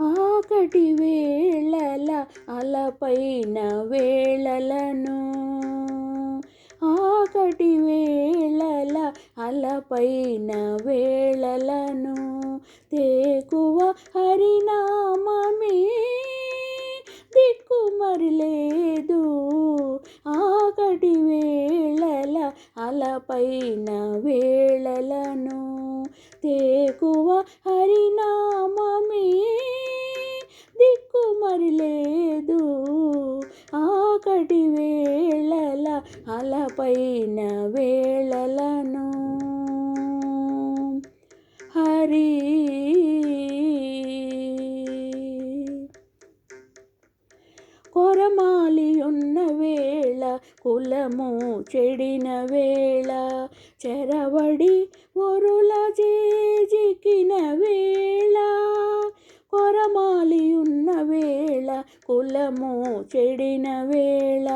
ఆకటి వేళల అలపైన వేళలను. ఆకటి వేళల అలపైన వేళలను. తేకువ హరినామమే దిక్కుమరి లేదు ఆకటి వేళల అలపైన వేళలను. తేకువ హరినా మరిలేదు. లేదు ఆకటి వేళల అలపైన వేళలను. హరి కొరమాలి ఉన్న వేళ కులము చెడిన వేళ. చెరవడి ఒరుల చేజికిన వేళ. కులమాలి ఉన్న వేళ కులము చెడిన వేళ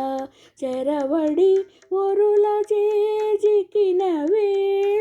చెరవడి ఒరుల చేజికిన వేళ.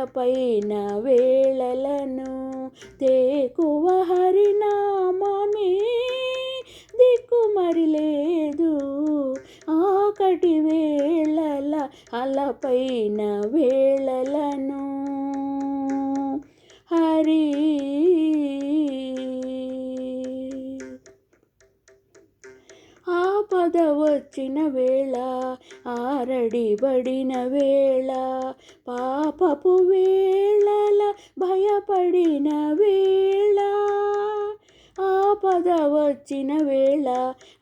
అలపైన వేళలను తేకువ హరినామమే. దిక్కుమరి లేదు ఆకటి వేళల అలపైన వేళలను బాధ వచ్చిన వేళ ఆరడిబడిన వేళ పాపపు వేళల భయపడిన వేళ. ఆపద వచ్చిన వేళ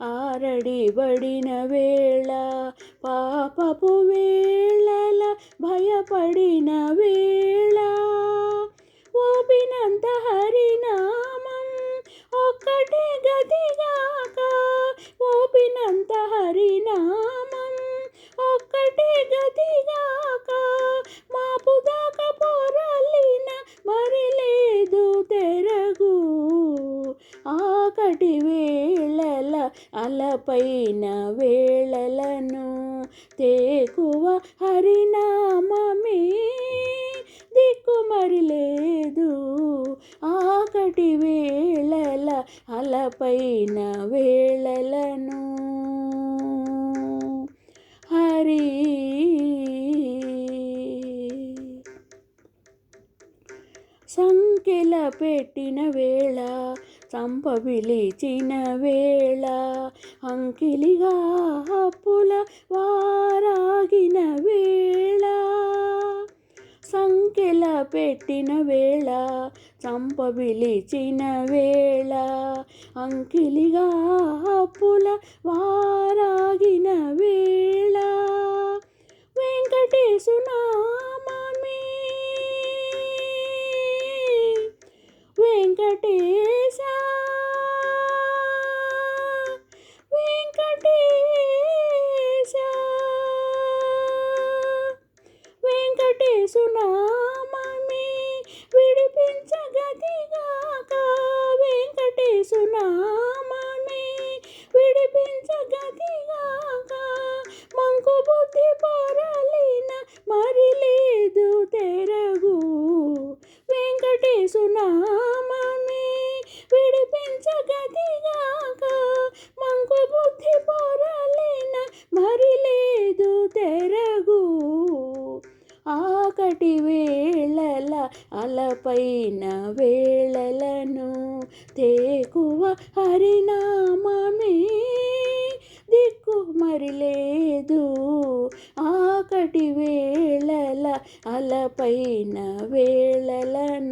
ఆరడిబడిన వేళ పాపపు వేళల భయపడిన అలపైన వేళలను తేకువ హరినామమే. దిక్కుమరి లేదు ఆకటి వేళల అలపైన వేళలను. హరి సంఖ్యల పెట్టిన వేళ చంప పిలిచిన వేళ అంకిలిగా అప్పుల వారాగిన వేళ సంఖ్యల పెట్టిన వేళ చంప పిలిచిన వేళ అంకిలిగా అప్పుల వారాగిన వేళ వెంకటేశునా ఆకటి వేళల అలపైన వేళలను తేకువ హరినామమే. దిక్కు మరిలేదు ఆకటి వేళల అలపైన వేళలను